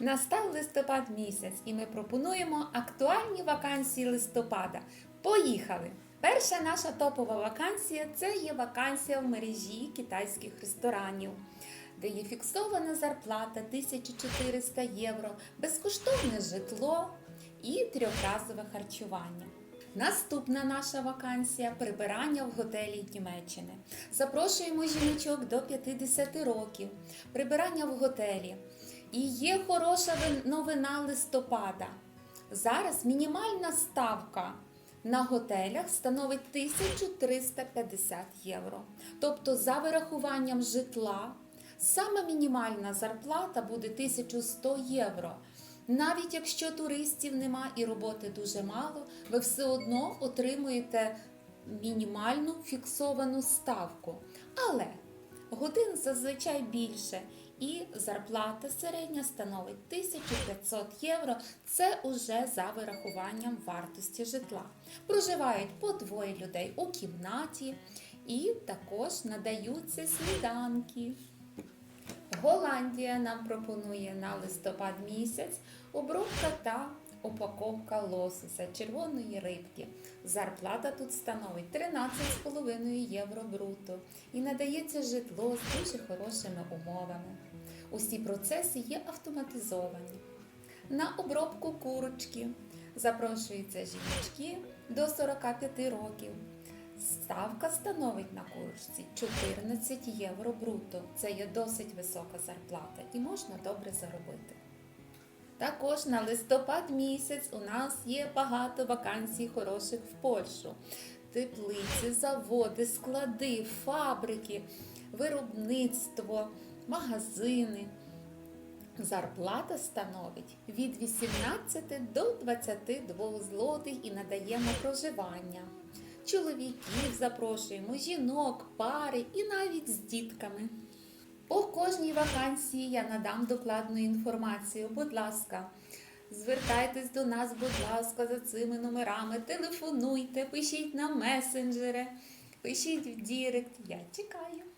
Настав листопад місяць, і ми пропонуємо актуальні вакансії листопада. Поїхали! Перша наша топова вакансія це є вакансія в мережі китайських ресторанів, де є фіксована зарплата 1400 євро, безкоштовне житло і трьохразове харчування. Наступна наша вакансія прибирання в готелі Німеччини. Запрошуємо жіночок до 50 років. Прибирання в готелі. І є хороша новина листопада. Зараз мінімальна ставка на готелях становить 1350 євро. Тобто, за вирахуванням житла, сама мінімальна зарплата буде 1100 євро. Навіть якщо туристів нема і роботи дуже мало, ви все одно отримуєте мінімальну фіксовану ставку. Але годин зазвичай більше, і зарплата середня становить 1500 євро. Це уже за вирахуванням вартості житла. Проживають по двоє людей у кімнаті і також надаються сніданки. Голландія нам пропонує на листопад місяць обробка та упаковка лосося червоної рибки. Зарплата тут становить 13,5 євро бруто і надається житло з дуже хорошими умовами. Усі процеси є автоматизовані. На обробку курочки запрошуються жіночки до 45 років. Ставка становить на курочці 14 євро бруто. Це є досить висока зарплата і можна добре заробити. Також на листопад місяць у нас є багато вакансій хороших в Польщу. Теплиці, заводи, склади, фабрики, виробництво, магазини. Зарплата становить від 18 до 22 злотих і надаємо проживання. Чоловіків запрошуємо, жінок, пари і навіть з дітками. По кожній вакансії я надам докладну інформацію. Будь ласка, звертайтесь до нас, будь ласка, за цими номерами, телефонуйте, пишіть на месенджери, пишіть в Дірект. Я чекаю.